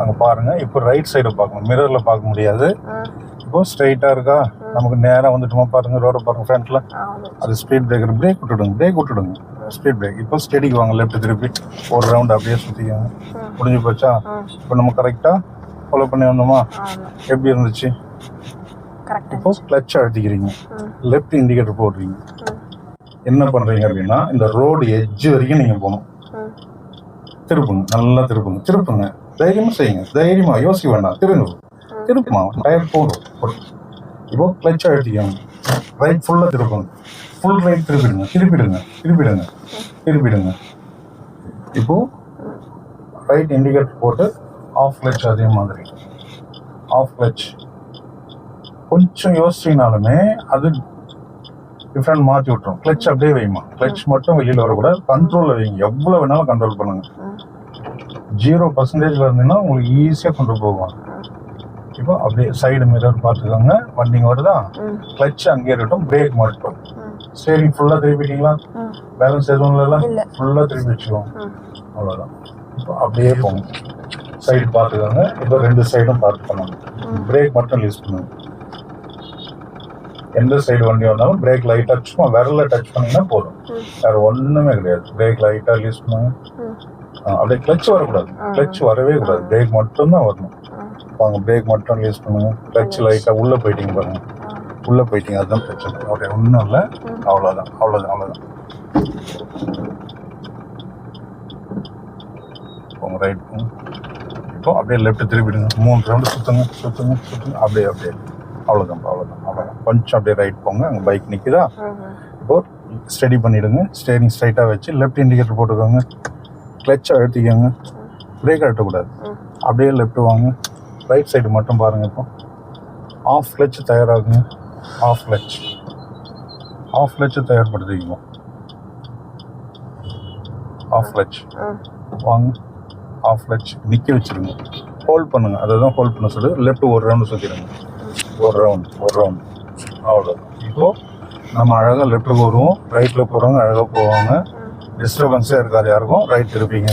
அங்கே பாருங்க. இப்போ ரைட் சைடு பார்க்கணும். மிரரில் பார்க்க முடியாது. இப்போ ஸ்ட்ரைட்டாக இருக்கா? நமக்கு நேராக வந்துட்டுமா பாருங்க. ரோட பாருங்க ஃப்ரண்ட்ல ஆ வந்து அது ஸ்பீட் பிரேக்கர் பிரேக் விட்டுடுங்க. பிரேக் விட்டுடுங்க. ஸ்பீட் பிரேக் இப்போ ஸ்டெடிக்கு வாங்க. லெஃப்ட் திருப்பி. ஒரு ரவுண்ட் அப்படியே சுற்றிக்கோங்க முடிஞ்சு போச்சா? இப்போ நம்ம கரெக்டாக ஃபாலோ பண்ணி வந்தோமா? எப்படி இருந்துச்சு? இப்போ கிளச் அழுத்திக்கிறீங்க. லெஃப்ட் இண்டிகேட்டர் போடுறீங்க. என்ன பண்ணுறீங்க அப்படின்னா இந்த ரோடு எட்ஜ் வரைக்கும் நீங்கள் போகணும். திருப்புங்க. நல்லா திருப்புங்க. திருப்புங்க. தைரியமா செய்யுங்க தைரியமா யோசிக்க வேண்டாம் திருங்க திருப்புமா டயர் போடும் போடு. இப்போ கிளச் அழுத்திக்கோங்க ரைட் ஃபுல்லாக திருப்புங்க ஃபுல் ரைட் திருப்பிடுங்க திருப்பிடுங்க திருப்பிடுங்க திருப்பிடுங்க இப்போ ரைட் இண்டிகேட்டர் போட்டு ஆஃப் கிளச் அதே மாதிரி ஆஃப் கிளச் கொஞ்சம் யோசிச்சிங்கனாலுமே அது டிஃப்ரெண்ட் மாற்றி விட்டுரும் கிளச் அப்படியே வைமா கிளச் மட்டும் வெளியில் வரக்கூடாது கண்ட்ரோலில் வைங்க எவ்வளோ வேணாலும் கண்ட்ரோல் பண்ணுங்க ம் ஜீரோ பர்சன்டேஜில் இருந்தீங்கன்னா உங்களுக்கு ஈஸியாக கொண்டு போவாங்க இப்போ அப்படியே சைடு மிரர் பார்த்துக்கோங்க. வண்டிங்க வருதா? கிளச் அங்கேயே இருக்கட்டும் பிரேக் மட்டும் ஸ்டேரிங் ஃபுல்லாக திருப்பிட்டீங்களா பேலன்ஸ் எதுவும் இல்லைல்ல? இல்ல. ஃபுல்லாக திருப்பி வச்சுக்கோங்க. அவ்வளோதான் இப்போ அப்படியே போங்க. சைடு பார்த்துக்கோங்க. இப்போ ரெண்டு சைடும் பார்த்து பண்ணுங்க. பிரேக் மட்டும் யூஸ் பண்ணுங்க. எந்த சைடு வண்டி வந்தாலும் பிரேக் லைட்டாக சும்மா விரல டச் பண்ணீங்கன்னா போதும். வேற ஒன்றுமே கிடையாது. பிரேக் லைட்டாக யூஸ் பண்ணுங்க. அப்படியே கிளச் வரக்கூடாது. கிளச் வரவே கூடாது. பிரேக் மட்டும்தான் வரணும். வாங்க பிரேக் மட்டும் யூஸ் பண்ணுங்க. கிளச் லைட்டாக உள்ளே போயிட்டீங்க பாருங்க. உள்ளே போயிட்டீங்க அதுதான் பிரச்சனை. ஓகே ஒன்றும் இல்லை. அவ்வளோதான் அவ்வளோதான் அவ்வளோதான் போங்க ரைட் போங்க. இப்போ அப்படியே லெஃப்ட் திருப்பிடுங்க மூணு ரவுண்டு சுற்றுங்க சுற்றுங்க சுற்றுங்க அப்படியே அப்படியே. அவ்வளோதான் அவ்வளோதான் அவ்வளோதான் கொஞ்சம் அப்படியே ரைட் போங்க. அங்கே பைக் நிற்குதா இப்போ ஸ்டடி பண்ணிவிடுங்க ஸ்டேரிங் ஸ்ட்ரைட்டாக வச்சு லெஃப்ட் இண்டிகேட்டர் போட்டுக்கோங்க. கிளச் அழுத்திக்கோங்க. பிரேக் அழுத்தக்கூடாது. ம். அப்படியே லெஃப்ட் வாங்க. ரைட் சைடு மட்டும் பாருங்கள் இப்போ. Half clutch தயாராகுங்க. Half clutch. Of clutch தயார்படுத்திக்கணும் ஆஃப் கிளச். வாங்க. Half clutch. நிற்க வச்சிருங்க. ஹோல்ட் பண்ணுங்க. அதை தான் ஹோல்ட் பண்ண சொல்லி லெஃப்ட் ஒரு ரவுண்டு சுற்றிடுங்க ஒரு ரவுண்ட் ஒரு ரவுண்ட் அவ்வளோ இப்போ நம்ம அழகாக லெஃப்ட்டுக்கு வருவோம். ரைட்டில் போகிறவங்க அழகாக போவாங்க. டிஸ்டர்பன்ஸாக டிஸ்டர்பன்ஸே இருக்காது யாருக்கும்? ரைட் திருப்பிங்க